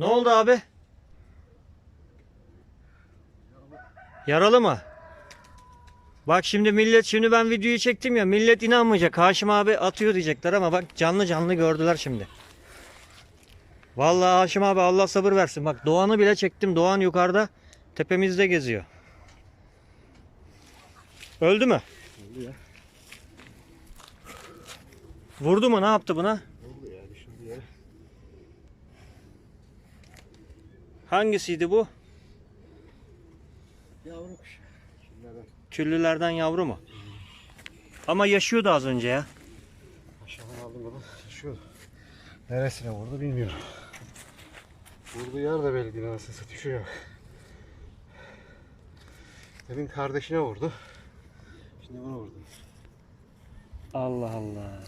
Ne oldu abi? Yaralı mı? Bak şimdi millet şimdi ben videoyu çektim ya millet inanmayacak. Haşim abi atıyor diyecekler ama bak canlı canlı gördüler şimdi. Vallahi Haşim abi Allah sabır versin. Bak Doğan'ı bile çektim. Doğan yukarıda tepemizde geziyor. Öldü mü? Oldu ya. Vurdu mu? Ne yaptı buna? Oldu ya düşürdü ya. Hangisiydi bu? Yavru kuş. Şimdiden Küllülerden yavru mu? Ama yaşıyordu az önce ya. aşağıdan aldım bunu. Şu neresine vurdu bilmiyorum. Vurduğu yer de belli değil anasını satayım. Şuraya bak. Demin kardeşine vurdu. Şimdi buna vurdu. Allah Allah.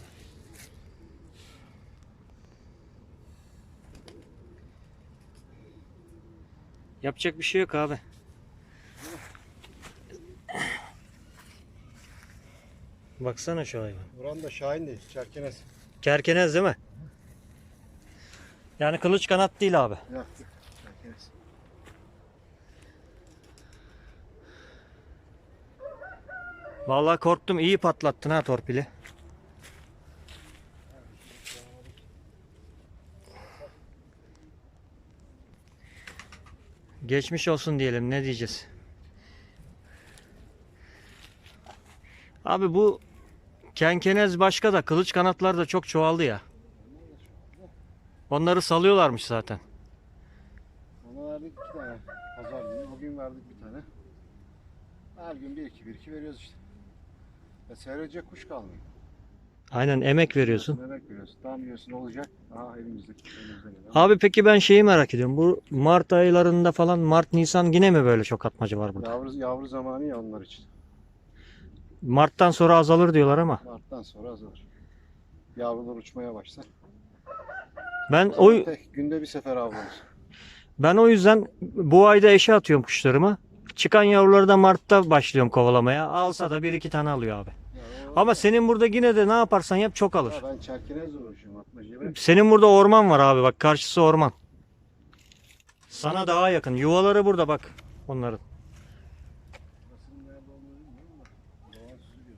Yapacak bir şey yok abi. Baksana şu hayvan. Vuran da Şahin değil. Çerkenez. Kerkenez değil mi? Yani kılıç kanat değil abi. Yaktı. Çerkenez. Vallahi korktum iyi patlattın ha torpili. Geçmiş olsun diyelim ne diyeceğiz. Abi bu kenkenez başka da kılıç kanatlar da çok çoğaldı ya. Onları salıyorlarmış zaten. Ona verdik iki tane. Pazar günü. Bugün verdik bir tane. Her gün bir iki bir iki veriyoruz işte. Ya seyredecek kuş kalmıyor. Aynen emek veriyorsun. Demek veriyorsun. Tam diyorsun olacak. Aha elimizde. Abi peki ben şeyi merak ediyorum. Bu Mart aylarında falan Mart Nisan yine mi böyle çok atmaca var burada? Yavru, yavru zamanı ya onlar için. Mart'tan sonra azalır diyorlar ama. Mart'tan sonra azalır. Yavrular uçmaya başlar. Ben o Tek günde bir sefer avlanır. ben o yüzden bu ayda eşe atıyorum kuşlarımı. Çıkan yavruları da Mart'ta başlıyorum kovalamaya. Alsa da bir iki tane alıyor abi. Ama senin burada yine de ne yaparsan yap çok alır. Ya ben çerkenezle uğraşıyorum. Senin burada orman var abi bak karşısı orman. Sana daha yakın. Yuvaları burada bak onların. Nasıl nerede olduğunu bilmiyorum da. Doğan süzülüyor.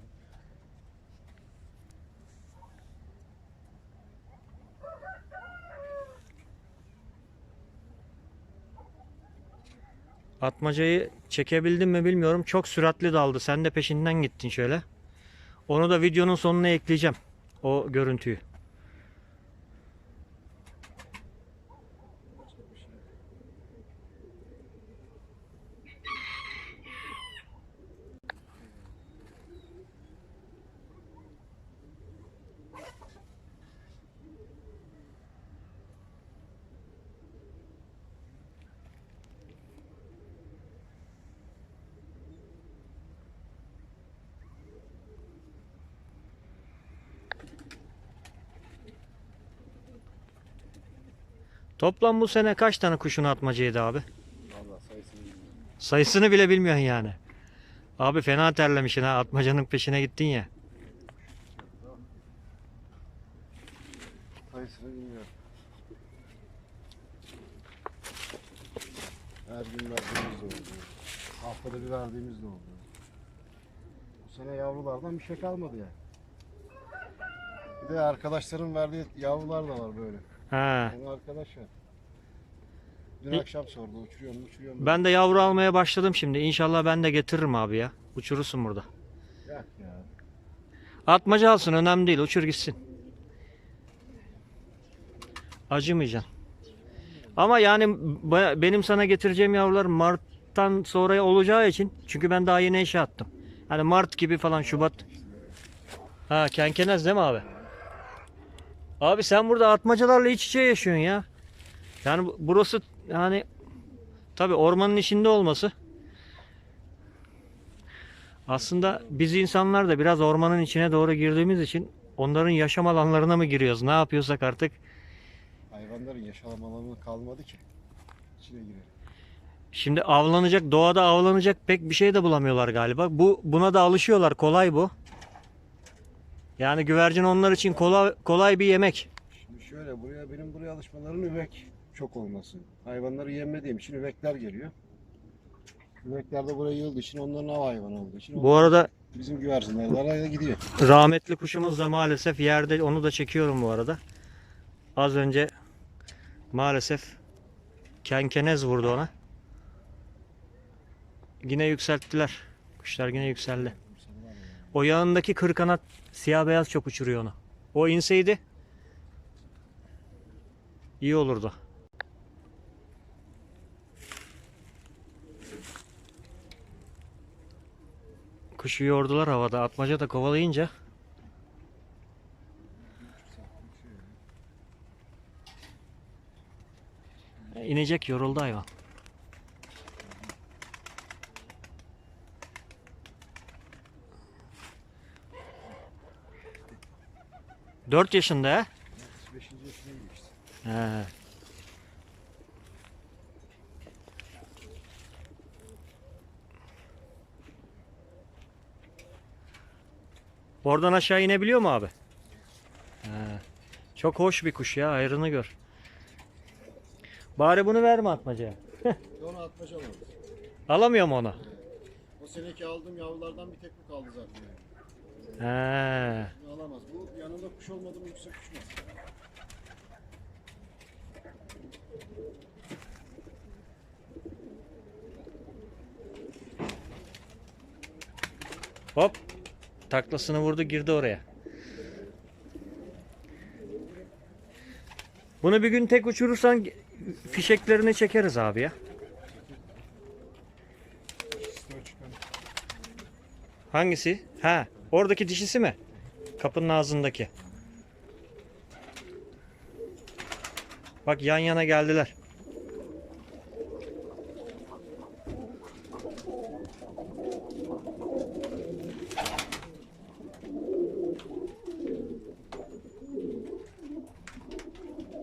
Atmacayı çekebildin mi bilmiyorum. Çok süratli daldı. Sen de peşinden gittin şöyle. Onu da videonun sonuna ekleyeceğim. O görüntüyü. Toplam bu sene kaç tane kuşun atmacaydı abi? Valla sayısını bilmiyorum. Sayısını bile bilmiyorsun yani. Abi fena terlemişsin ha. Atmacanın peşine gittin ya. Sayısını bilmiyorum. Her gün verdiğimiz de oldu. Haftada bir verdiğimiz de oldu. Bu sene yavrulardan bir şey kalmadı ya. Bir de arkadaşların verdiği yavrular da var böyle. Ha. Onun arkadaş var. Dün İ- akşam sordu uçuruyor mu uçuruyor mu? Ben de yavru almaya başladım şimdi. İnşallah ben de getiririm abi ya. Uçurursun burada. Yak ya. Atmaca alsın önemli değil. Uçur gitsin. Acımayacaksın. Ama yani benim sana getireceğim yavrular Mart'tan sonra olacağı için. Çünkü ben daha yeni eşe attım. Hani Mart gibi falan Şubat. Ha kenkenez değil mi abi? Abi sen burada atmacalarla iç içe yaşıyorsun ya. Yani bu- burası yani tabi ormanın içinde olması. Aslında biz insanlar da biraz ormanın içine doğru girdiğimiz için onların yaşam alanlarına mı giriyoruz? Ne yapıyorsak artık Hayvanların yaşam alanı kalmadı ki. İçine girer. Şimdi avlanacak, doğada avlanacak pek bir şey de bulamıyorlar galiba. Bu buna da alışıyorlar. Kolay bu. Yani güvercin onlar için kolay kolay bir yemek. Şimdi şöyle buraya benim buraya alışmalarım üvek. çok olması. Hayvanları yemediğim için üvekler geliyor. Üvekler de buraya yığıldığı için onların av hayvanı olduğu için Bu arada bizim güvercinler de araya gidiyor. rahmetli kuşumuz da maalesef yerde onu da çekiyorum bu arada. Az önce maalesef kenkenez vurdu ona. Yine yükselttiler. Kuşlar yine yükseldi. O yanındaki kır kanat siyah beyaz çok uçuruyor onu. O inseydi iyi olurdu. Kuşu yordular havada. Atmaca da kovalayınca inecek yoruldu hayvan. Dört yaşında ha? 5. yaşına geçti. He. Oradan aşağı inebiliyor mu abi? He. Çok hoş bir kuş ya ayrını gör. Bari bunu verme atmacaya. Onu atmaca var. Alamıyor mu onu? O seneki aldığım yavrulardan bir tek bu kaldı zaten. He. Bunu alamaz. Bu yanında kuş olmadı mı yüksek uçmaz. Hop. Taklasını vurdu girdi oraya. Bunu bir gün tek uçurursan fişeklerini çekeriz abi ya. Hangisi? Ha, oradaki dişisi mi? Kapının ağzındaki. Bak yan yana geldiler.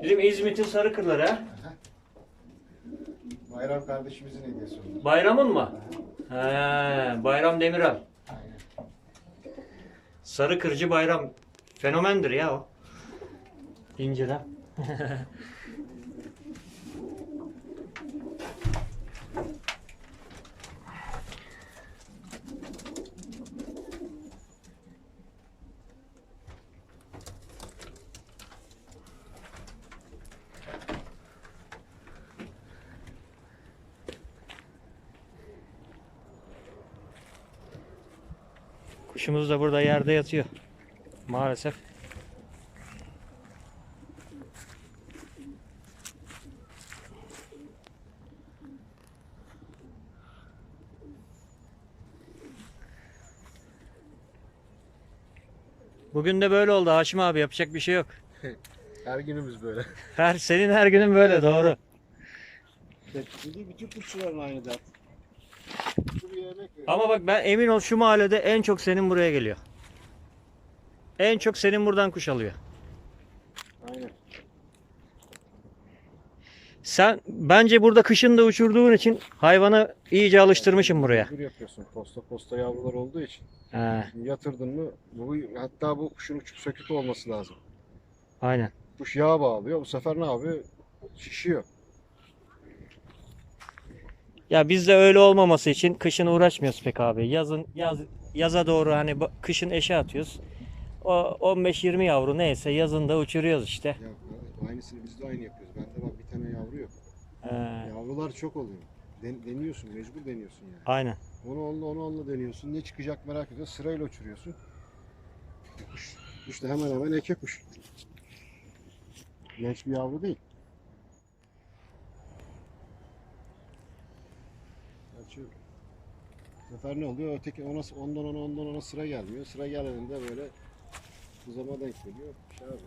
Bizim İzmit'in sarı kırları ha? Bayram kardeşimizin hediyesi oldu. Bayramın mı? He, Bayram Demiral. Sarı kırcı bayram. Fenomendir ya o. İnceden. Kuşumuz da burada yerde yatıyor. Maalesef. Bugün de böyle oldu Haşim abi yapacak bir şey yok. Her günümüz böyle. Her senin her günün böyle doğru. Bütün, bütün kuşçuların aynı dert. Ama bak ben emin ol şu mahallede en çok senin buraya geliyor. En çok senin buradan kuş alıyor. Aynen. Sen bence burada kışın da uçurduğun için hayvanı iyice alıştırmışsın buraya. Bir yapıyorsun. Posta posta yavrular olduğu için. He, yatırdın mı bu, hatta bu kuşun uçup sökük olması lazım. aynen. Kuş yağa bağlıyor. Bu sefer ne yapıyor? Şişiyor. Ya bizde öyle olmaması için kışın uğraşmıyoruz pek abi. Yazın yaz yaza doğru hani kışın eşe atıyoruz. O 15-20 yavru neyse yazın da uçuruyoruz işte. Ya aynısını biz de aynı yapıyoruz. Bende bak bir tane yavru yok. He, Yavrular çok oluyor. Den- deniyorsun, mecbur deniyorsun yani. aynen. Onu onunla onu onunla deniyorsun. Ne çıkacak merak ediyorsun. Sırayla uçuruyorsun. Kuş, da hemen hemen eke kuş. Genç bir yavru değil. Gerçi bu sefer ne oluyor? Öteki ona, ondan ona ondan ona sıra gelmiyor. Sıra geldiğinde böyle bu zaman denk geliyor. Şey abi.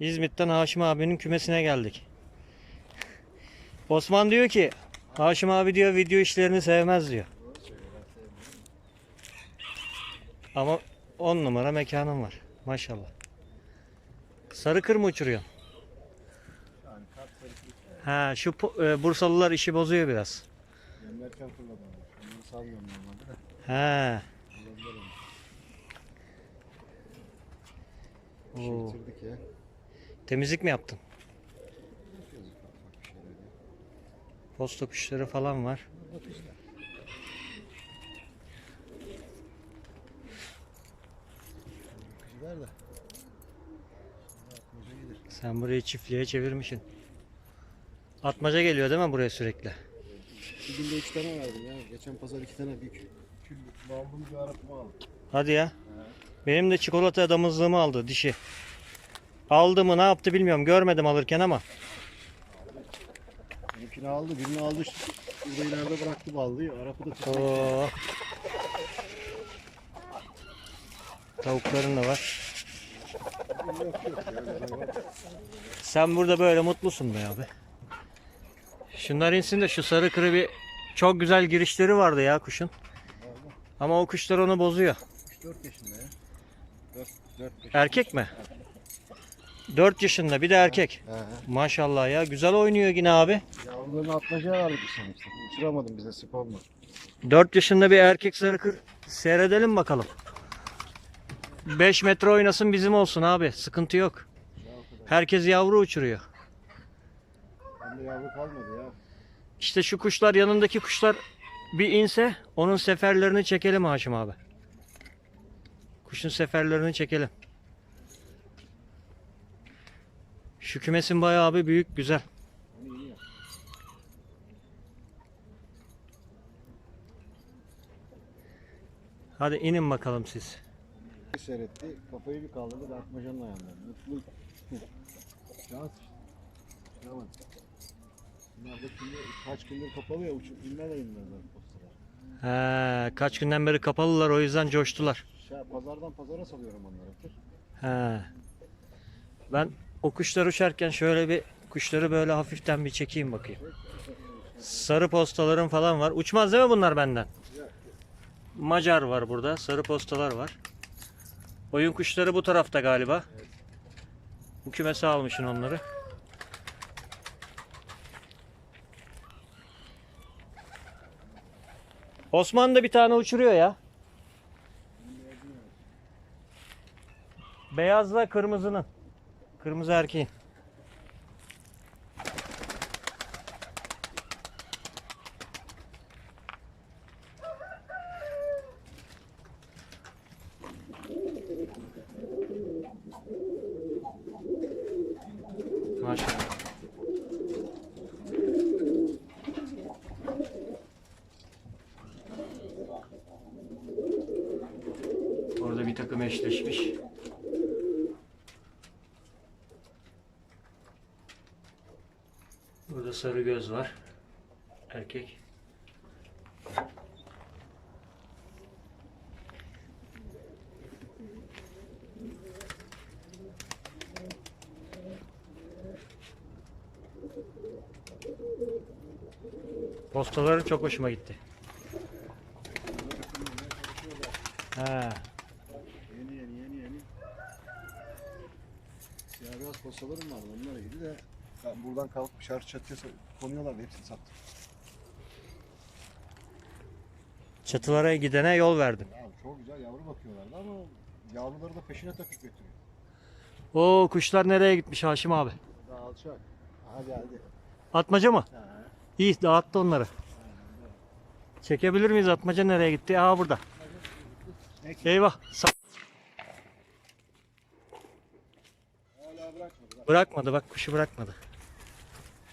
İzmit'ten Haşim abinin kümesine geldik. Osman diyor ki Haşim abi diyor video işlerini sevmez diyor. Ama 10 numara mekanım var. Maşallah. Sarı kır mı sarıklık Ha şu e, Bursalılar işi bozuyor biraz. Yemlerken fırladım. Onları salmıyorum normalde onu. Oo. Şey bitirdik ya. Temizlik mi yaptın? Yapıyoruz ufak ufak bir şeyler ya. Posta kuşları falan var. Bak işte. Bakıcılar da. Şimdi atmaca gelir. Sen burayı çiftliğe çevirmişsin. Atmaca geliyor değil mi buraya sürekli? Bir günde üç tane verdim ya. Geçen pazar iki tane büyük. Küllük. Aldım bir arapımı aldım. Hadi ya. Benim de çikolata damızlığımı aldı dişi. Aldı mı ne yaptı bilmiyorum. Görmedim alırken ama. Benimkini aldı. Birini aldı. işte. Burada ileride bıraktı balıyı. Arapı da tuttu. Oo. Tavukların da var. Sen burada böyle mutlusun be abi. Şunlar insin de şu sarı kırı bir çok güzel girişleri vardı ya kuşun. Ama o kuşlar onu bozuyor. 3-4 yaşında ya. 4 4 Erkek mi? 4 yaşında bir de erkek. He. Maşallah ya güzel oynuyor yine abi. Yavrularını atmacaya verdik bir sene işte. Uçuramadım bize spawnla. 4 yaşında bir erkek sarı kır. Seyredelim bakalım. 5 metre oynasın bizim olsun abi. Sıkıntı yok. Herkes yavru uçuruyor. Bende yavru kalmadı ya. İşte şu kuşlar yanındaki kuşlar bir inse onun seferlerini çekelim Haşim abi. Kuşun seferlerini çekelim. Şu kümesin bayağı bir büyük güzel. Hadi inin bakalım siz. Bir seyretti. Kafayı bir kaldırdı. Atmacanın ayağında. Mutlu. Şans. Tamam. Bunlar da şimdi kaç gündür kapalı ya. Uçup inme de postalar. He, kaç günden beri kapalılar o yüzden coştular. Şey, pazardan pazara salıyorum onları. He. Ben o kuşlar uçarken şöyle bir kuşları böyle hafiften bir çekeyim bakayım. Sarı postalarım falan var. Uçmaz değil mi bunlar benden? Macar var burada. Sarı postalar var. Oyun kuşları bu tarafta galiba. Bu kümese almışsın onları. Osman da bir tane uçuruyor ya. Beyazla kırmızının. Kırmızı erkeğin. Maşallah. Eşleşmiş. Burada sarı göz var. Erkek. Postaları çok hoşuma gitti. Ha, Yeni yeni yeni yeni. Postalarım vardı. Onlara gidi de ben buradan kalkıp şarj çatıya konuyorlardı. Hepsini sattım. çatılara gidene yol verdim. Ya çok güzel yavru bakıyorlardı ama yavruları da peşine takıp götürüyor. O kuşlar nereye gitmiş Haşim abi? Daha alçak. Hadi hadi. Atmaca mı? Ha. İyi dağıttı onları. Çekebilir miyiz? Atmaca nereye gitti? Aa burada. Eyvah. Bırakmadı. Bak. Kuşu bırakmadı.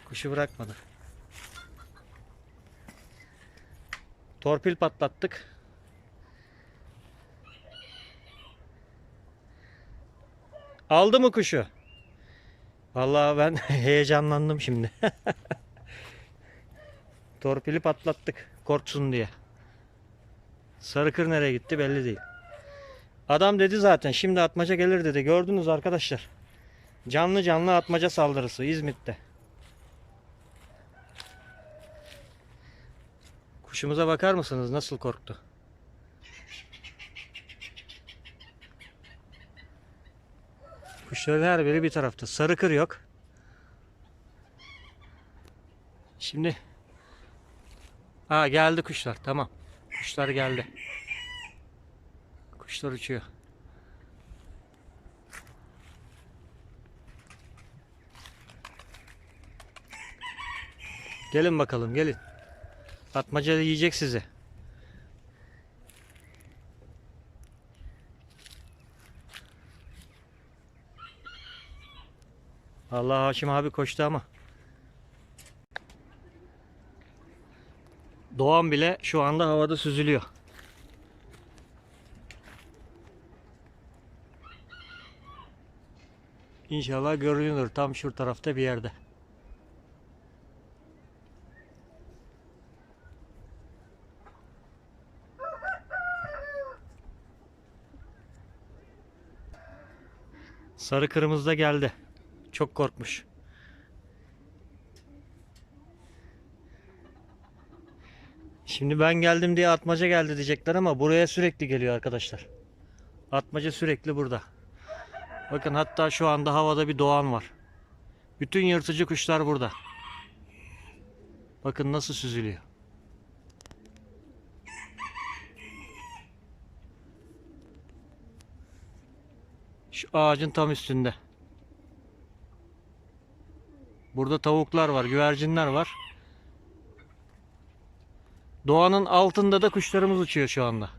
Kuşu bırakmadı. Torpil patlattık. Aldı mı kuşu? Vallahi ben heyecanlandım şimdi. Torpili patlattık korksun diye. Sarıkır nereye gitti belli değil. Adam dedi zaten şimdi atmaca gelir dedi. Gördünüz arkadaşlar. Canlı canlı atmaca saldırısı İzmit'te. Kuşumuza bakar mısınız nasıl korktu? Kuşların her biri bir tarafta. Sarı kır yok. Şimdi Ha geldi kuşlar. Tamam. Kuşlar geldi. Kuşlar uçuyor. Gelin bakalım gelin. Atmaca yiyecek sizi. Allah Haşim abi koştu ama. Doğan bile şu anda havada süzülüyor. İnşallah görünür tam şu tarafta bir yerde. Sarı kırmızı da geldi. Çok korkmuş. Şimdi ben geldim diye atmaca geldi diyecekler ama buraya sürekli geliyor arkadaşlar. Atmaca sürekli burada. Bakın hatta şu anda havada bir doğan var. Bütün yırtıcı kuşlar burada. Bakın nasıl süzülüyor. Ağacın tam üstünde. Burada tavuklar var, güvercinler var. Doğanın altında da kuşlarımız uçuyor şu anda.